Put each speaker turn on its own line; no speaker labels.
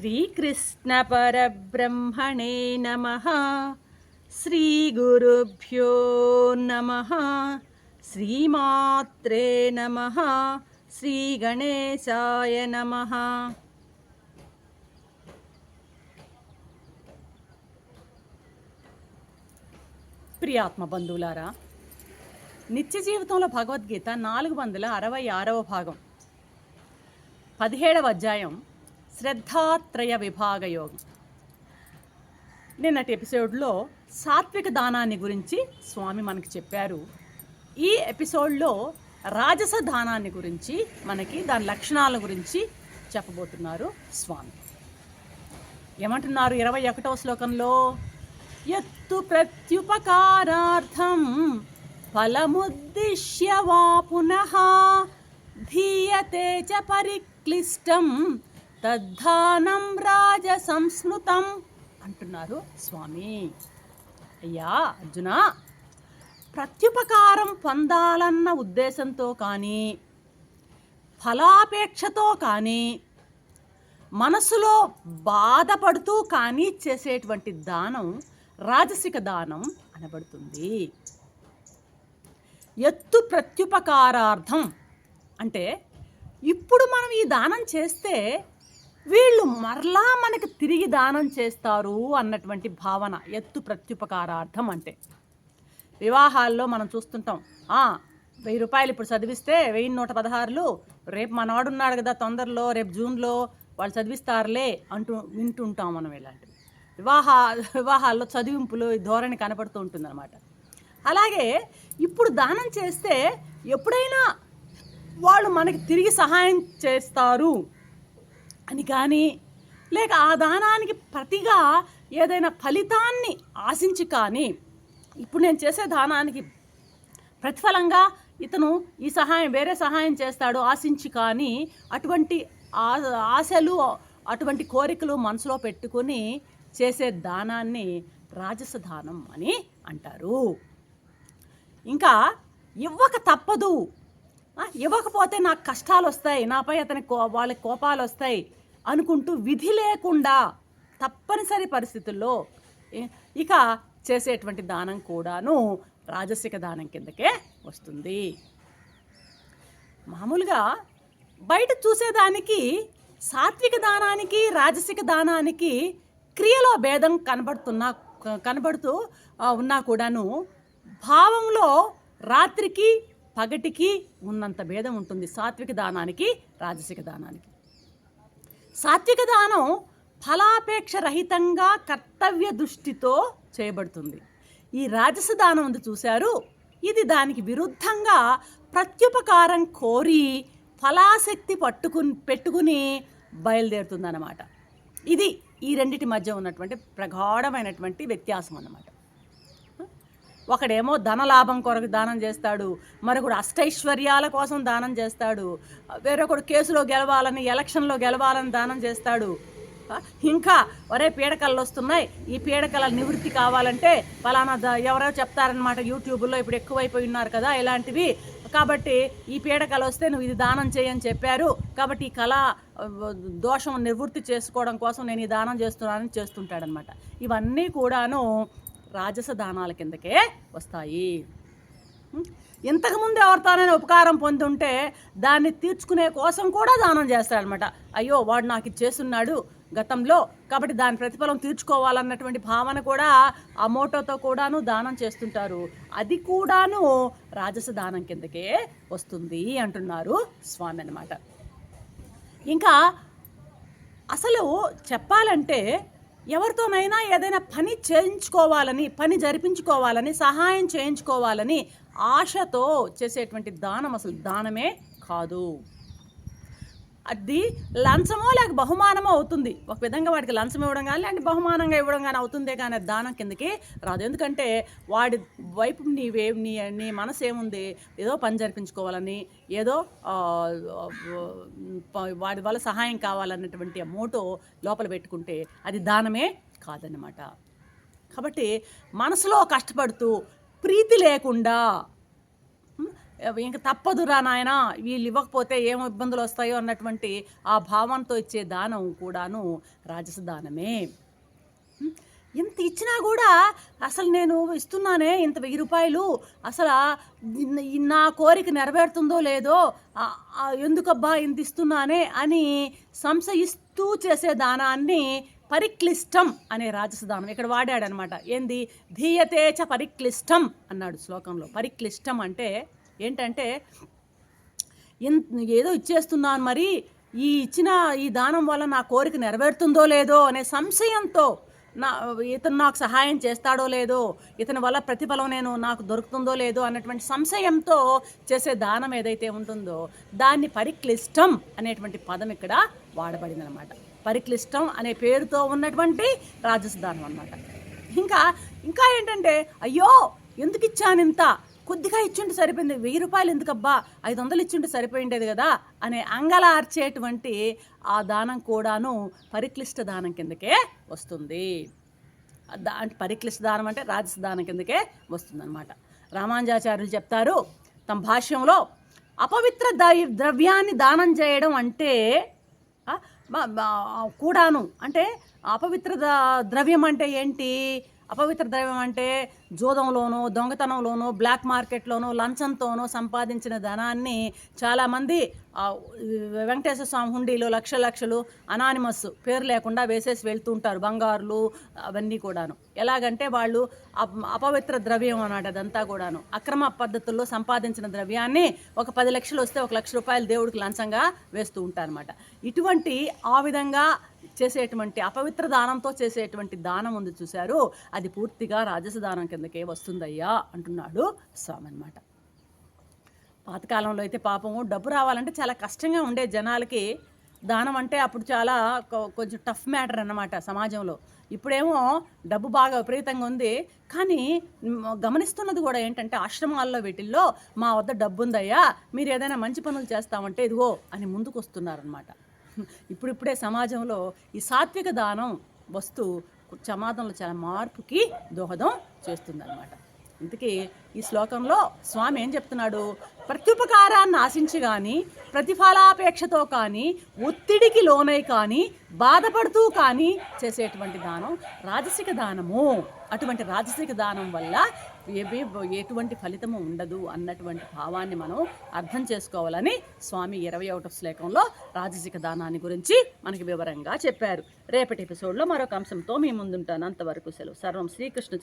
శ్రీకృష్ణపరబ్రహ్మణే నమ శ్రీగురుభ్యో నమ శ్రీమాత్రే నమ శ్రీగణేశాయ నమ ప్రియాత్మ బంధువులారా నిత్య జీవితంలో భగవద్గీత నాలుగు వందల అరవై ఆరవ భాగం. పదిహేడవ అధ్యాయం శ్రద్ధాత్రయ విభాగ యోగం నిన్నటి ఎపిసోడ్లో సాత్విక దానాన్ని గురించి స్వామి మనకి చెప్పారు. ఈ ఎపిసోడ్లో రాజస దానాన్ని గురించి మనకి దాని లక్షణాల గురించి చెప్పబోతున్నారు స్వామి. ఏమంటున్నారు ఇరవై ఒకటవ శ్లోకంలో? ఎత్తు ప్రత్యుపకారార్థం ఫలముద్దిశ్య వా పునః ధీయతే చ పరిక్లిష్టం తద్ధానం రాజ సంస్మృతం అంటున్నారు స్వామి. అయ్యా అర్జున ప్రత్యుపకారం పొందాలన్న ఉద్దేశంతో కానీ ఫలాపేక్షతో కానీ మనసులో బాధపడుతూ కానీ చేసేటువంటి దానం రాజసిక దానం అనబడుతుంది. ఎత్తు ప్రత్యుపకారార్థం అంటే ఇప్పుడు మనం ఈ దానం చేస్తే వీళ్ళు మరలా మనకు తిరిగి దానం చేస్తారు అన్నటువంటి భావన ఎత్తు ప్రత్యుపకారార్థం అంటే. వివాహాల్లో మనం చూస్తుంటాం "ఆ, వెయ్యి రూపాయలు ఇప్పుడు చదివిస్తే వెయ్యి నూట పదహారులు రేపు మనవాడున్నాడు కదా తొందరలో రేపు జూన్లో వాళ్ళు చదివిస్తారులే అంటూ వింటుంటాం మనం ఇలాంటివి. వివాహ వివాహాల్లో చదివింపులు ధోరణి కనపడుతూ ఉంటుందన్నమాట. అలాగే ఇప్పుడు దానం చేస్తే ఎప్పుడైనా వాళ్ళు మనకి తిరిగి సహాయం చేస్తారు. అని కానీ లేక ఆ దానానికి ప్రతిగా ఏదైనా ఫలితాన్ని ఆశించి కానీ ఇప్పుడు నేను చేసే దానానికి ప్రతిఫలంగా ఇతను ఈ సహాయం వేరే సహాయం చేస్తాడు ఆశించి కానీ అటువంటి ఆశలు అటువంటి కోరికలు మనసులో పెట్టుకొని చేసే దానాన్ని రాజస దానం అని అంటారు. ఇంకా ఇవ్వక తప్పదు. ఇవ్వకపోతే నాకు కష్టాలు వస్తాయి నాపై అతని కో వాళ్ళకి కోపాలు వస్తాయి అనుకుంటూ విధి లేకుండా తప్పనిసరి పరిస్థితుల్లో ఇక చేసేటువంటి దానం కూడాను రాజసిక దానం కిందకే వస్తుంది. మామూలుగా బయట చూసేదానికి సాత్విక దానానికి రాజసిక దానానికి క్రియలో భేదం కనబడుతున్నా కనబడుతూ ఉన్నా కూడాను భావంలో రాత్రికి పగటికి ఉన్నంత భేదం ఉంటుంది సాత్విక దానానికి రాజసిక దానానికి. సాత్విక దానం ఫలాపేక్ష రహితంగా కర్తవ్య దృష్టితో చేయబడుతుంది. ఈ రాజస దానం ఉంది చూశారు. ఇది దానికి విరుద్ధంగా ప్రత్యుపకారం కోరి ఫలాశక్తి పట్టుకుని పెట్టుకుని బయలుదేరుతుందన్నమాట. ఇది ఈ రెండిటి మధ్య ఉన్నటువంటి ప్రగాఢమైనటువంటి వ్యత్యాసం అన్నమాట ఒకడేమో ధనలాభం కొరకు దానం చేస్తాడు మరొకడు అష్టైశ్వర్యాల కోసం దానం చేస్తాడు వేరొకడు కేసులో గెలవాలని ఎలక్షన్లో గెలవాలని దానం చేస్తాడు. ఇంకా ఒరే పీడకలు వస్తున్నాయి ఈ పీడకల నివృత్తి కావాలంటే ఫలానా ద- ఎవరో చెప్తారనమాట యూట్యూబ్లో ఇప్పుడు ఎక్కువైపోయి ఉన్నారు కదా ఇలాంటివి. కాబట్టి ఈ పీడకలు వస్తే నువ్వు ఇది దానం చేయని చెప్పారు. కాబట్టి ఈ కళ దోషం నివృత్తి చేసుకోవడం కోసం నేను ఈ దానం చేస్తున్నానని చేస్తుంటాడనమాట ఇవన్నీ కూడాను రాజస దానాల కిందకే వస్తాయి. ఇంతకుముందు ఎవరితోనైనా ఉపకారం పొందుంటే దాన్ని తీర్చుకునే కోసం కూడా దానం చేస్తాడనమాట అయ్యో వాడు నాకు ఇది చేస్తున్నాడు గతంలో కాబట్టి దాని ప్రతిఫలం తీర్చుకోవాలన్నటువంటి భావన కూడా ఆ మోటోతో కూడాను దానం చేస్తుంటారు. అది కూడాను రాజస దానం కిందకే వస్తుంది అంటున్నారు స్వామి అన్నమాట. ఇంకా అసలు చెప్పాలంటే ఎవరితోనైనా ఏదైనా పని చేయించుకోవాలని పని జరిపించుకోవాలని సహాయం చేయించుకోవాలని ఆశతో చేసేటువంటి దానం అసలు దానమే కాదు. అది లంచమో లేక బహుమానమో అవుతుంది. ఒక విధంగా వాడికి లంచం ఇవ్వడం కానీ లేదంటే బహుమానంగా ఇవ్వడం కానీ అవుతుందే కానీ దానం కిందకి రాదు. ఎందుకంటే వాడి వైపు నీవే నీ నీ మనసు ఏముంది? ఏదో పని జరిపించుకోవాలని ఏదో వాడి వల్ల సహాయం కావాలన్నటువంటి మోటో లోపల పెట్టుకుంటే అది దానమే కాదన్నమాట. కాబట్టి మనసులో కష్టపడుతూ ప్రీతి లేకుండా ఇంక తప్పదురా నాయన. వీళ్ళు ఇవ్వకపోతే ఏం ఇబ్బందులు వస్తాయో అన్నటువంటి ఆ భావంతో ఇచ్చే దానం కూడాను రాజస దానమే. ఇంత ఇచ్చినా కూడా అసలు నేను ఇస్తున్నానే ఇంత వెయ్యి రూపాయలు. అసలు ఈ నా కోరిక నెరవేరుతుందో లేదో ఎందుకబ్బా ఇంత ఇస్తున్నానే అని సంశయిస్తూ చేసే దానాన్ని పరిక్లిష్టం అనే రాజస దానం ఇక్కడ వాడాడనమాట. ఏంది? ధీయతే చ పరిక్లిష్టం అన్నాడు శ్లోకంలో. పరిక్లిష్టం అంటే ఏంటంటే ఎన్- ఏదో ఇచ్చేస్తున్నాను మరి ఈ ఇచ్చిన ఈ దానం వల్ల నా కోరిక నెరవేరుతుందో లేదో అనే సంశయంతో నా ఇతను నాకు సహాయం చేస్తాడో లేదో ఇతని వల్ల ప్రతిఫలం నేను నాకు దొరుకుతుందో లేదో అన్నటువంటి సంశయంతో చేసే దానం ఏదైతే ఉంటుందో దాన్ని పరిక్లిష్టం అనేటువంటి పదం ఇక్కడ వాడబడింది అనమాట పరిక్లిష్టం అనే పేరుతో ఉన్నటువంటి రాజస దానం అనమాట ఇంకా ఇంకా ఏంటంటే అయ్యో ఎందుకు ఇచ్చాను ఇంత కొద్దిగా ఇచ్చుంటే సరిపోయింది. వెయ్యి రూపాయలు ఎందుకబ్బా? ఐదు వందలు ఇచ్చుంటే సరిపోయిండేది కదా? అనే అంగలార్చేటువంటి ఆ దానం కూడాను పరిక్లిష్ట దానం కిందకే వస్తుంది. దా అంటే పరిక్లిష్ట దానం అంటే రాజస దానం కిందకే వస్తుందన్నమాట. రామానుజాచార్యులు చెప్తారు తమ భాష్యంలో అపవిత్ర ద్రవ్యాన్ని దానం చేయడం అంటే కూడాను అంటే అపవిత్ర ద్రవ్యం అంటే ఏంటి? అపవిత్ర ద్రవ్యం అంటే జోదంలోనో దొంగతనంలోనో బ్లాక్ మార్కెట్లోనో లంచంతోనో సంపాదించిన ధనాన్ని చాలామంది వెంకటేశ్వర స్వామి హుండీలో లక్ష లక్షలు అనానిమస్ పేరు లేకుండా వేసేసి వెళ్తూ ఉంటారు. బంగారులు అవన్నీ కూడాను. ఎలాగంటే వాళ్ళు అపవిత్ర ద్రవ్యం అన్నమాట అదంతా కూడాను. అక్రమ పద్ధతుల్లో సంపాదించిన ద్రవ్యాన్ని ఒక పది లక్షలు వస్తే ఒక లక్ష రూపాయలు దేవుడికి లంచంగా వేస్తూ ఉంటారనమాట ఇటువంటి ఆ విధంగా చేసేటువంటి అపవిత్ర దానంతో చేసేటువంటి దానం ఉంది చూశారు. అది పూర్తిగా రాజస దానం కిందకే వస్తుందయ్యా అంటున్నాడు స్వామి అనమాట పాతకాలంలో అయితే పాపము డబ్బు రావాలంటే చాలా కష్టంగా ఉండే జనాలకి దానం అంటే అప్పుడు చాలా కొ- కొంచెం టఫ్ మ్యాటర్ అన్నమాట సమాజంలో. ఇప్పుడేమో డబ్బు బాగా విపరీతంగా ఉంది. కానీ గమనిస్తున్నది కూడా ఏంటంటే ఆశ్రమాల్లో వీటిల్లో మా వద్ద డబ్బు ఉందయ్యా మీరు ఏదైనా మంచి పనులు చేస్తామంటే ఇదిగో అని ముందుకు వస్తున్నారనమాట ఇప్పుడిప్పుడే సమాజంలో ఈ సాత్విక దానం వస్తూ సమాజంలో చాలా మార్పుకి దోహదం చేస్తుందన్నమాట. అందుకే ఈ శ్లోకంలో స్వామి ఏం చెప్తున్నాడు? ప్రత్యుపకారాన్ని ఆశించి కానీ ప్రతిఫలాపేక్షతో కానీ ఒత్తిడికి లోనై కానీ బాధపడుతూ కానీ చేసేటువంటి దానం రాజసిక దానము. అటువంటి రాజసిక దానం వల్ల ఏవే ఎటువంటి ఫలితము ఉండదు అన్నటువంటి భావాన్ని మనం అర్థం చేసుకోవాలని స్వామి ఇరవై ఒకటో శ్లోకంలో రాజసిక దానాన్ని గురించి మనకి వివరంగా చెప్పారు. రేపటి ఎపిసోడ్లో మరొక అంశంతో మీ ముందుంటాను. అంతవరకు సెలవు. సర్వం శ్రీకృష్ణ